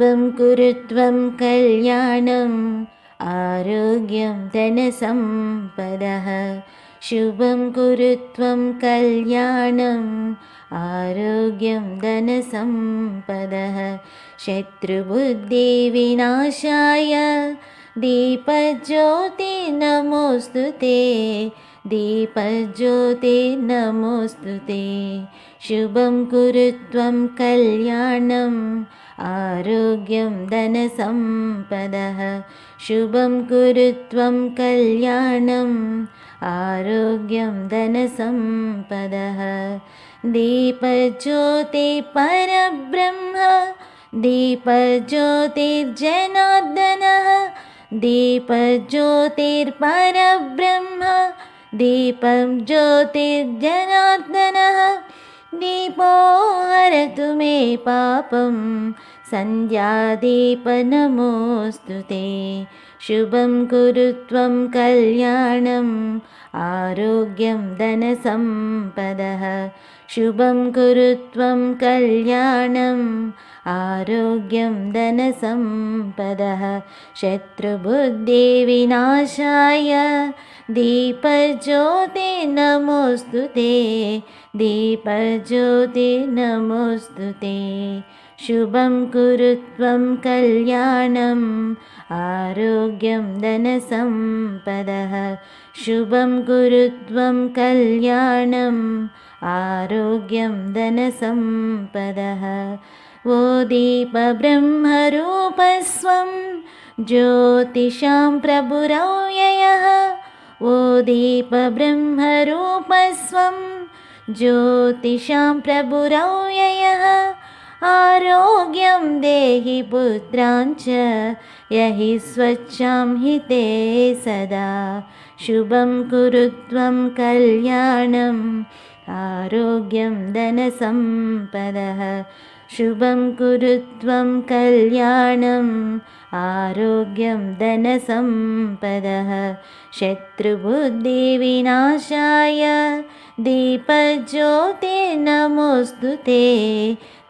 शुभं कुरु त्वं कल्याणम् आरोग्यं धनसम्पदः शुभं कुरु त्वं कल्याणम् आरोग्यं धनसम्पदः शत्रुबुद्धिविनाशाय दीपज्योति नमोऽस्तु ते दीपज्योति नमोऽस्तु ते शुभं कुरु त्वं कल्याणम् आरोग्यं धनसम्पदः। शुभं कुरु त्वं कल्याणम् आरोग्यं धनसम्पदः। दीपज्योति परब्रह्म दीपज्योतिर्जनार्दनः दीपज्योतिर्परब्रह्म दीपं ज्योतिर्जनार्दनः നീ പോവര തുമേ പാപം सन्ध्यादीपनमोऽस्तु ते। शुभं कुरु त्वं कल्याणम् आरोग्यं धनसम्पदः। शुभं कुरु त्वं कल्याणम् आरोग्यं धनसम्पदः। शत्रुबुद्धिविनाशाय दीपज्योति नमोऽस्तु ते। दीपज्योति नमोऽस्तु ते शुभं कुरु त्वं कल्याणम् आरोग्यं धनसम्पदः। शुभं कुरु त्वं कल्याणम् आरोग्यं धनसम्पदः। वो दीपब्रह्मरूपस्वं ज्योतिषां प्रभुरव्ययः। वो दीपब्रह्मरूपस्वं ज्योतिषां प्रभुरव्ययः आरोग्यं देहि पुत्राञ्च यहि स्वच्छां हि ते सदा। शुभं कुरु त्वं कल्याणम् आरोग्यं धनसम्पदः। शुभं कुरु त्वं कल्याणम् आरोग्यं धनसम्पदः। शत्रुबुद्धिविनाशाय दीपज्योति नमोऽस्तु ते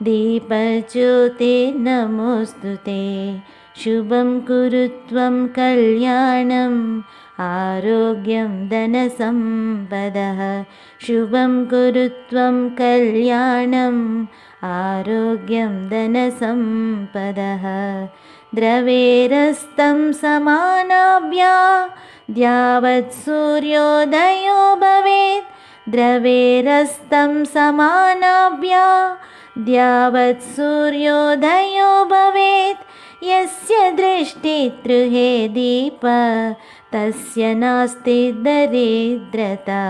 दीपज्योति नमोऽस्तु ते शुभं कुरु त्वं कल्याणम् आरोग्यं धनसम्पदः। शुभं कुरु त्वं कल्याणम् आरोग्यं धनसम्पदः। द्रवेरस्तं समानाभ्या द्यावत् सूर्योदयो भवेत् द्रवेरस्तं समानाभ्या द्यावत् सूर्योदयो भवेत् यस्य दृष्टितृहे दीप तस्य नास्ति दरिद्रता।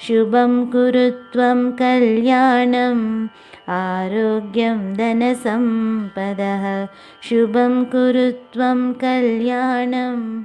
शुभं कुरु त्वं कल्याणम् आरोग्यं धनसम्पदः। शुभं कुरु त्वं कल्याणम्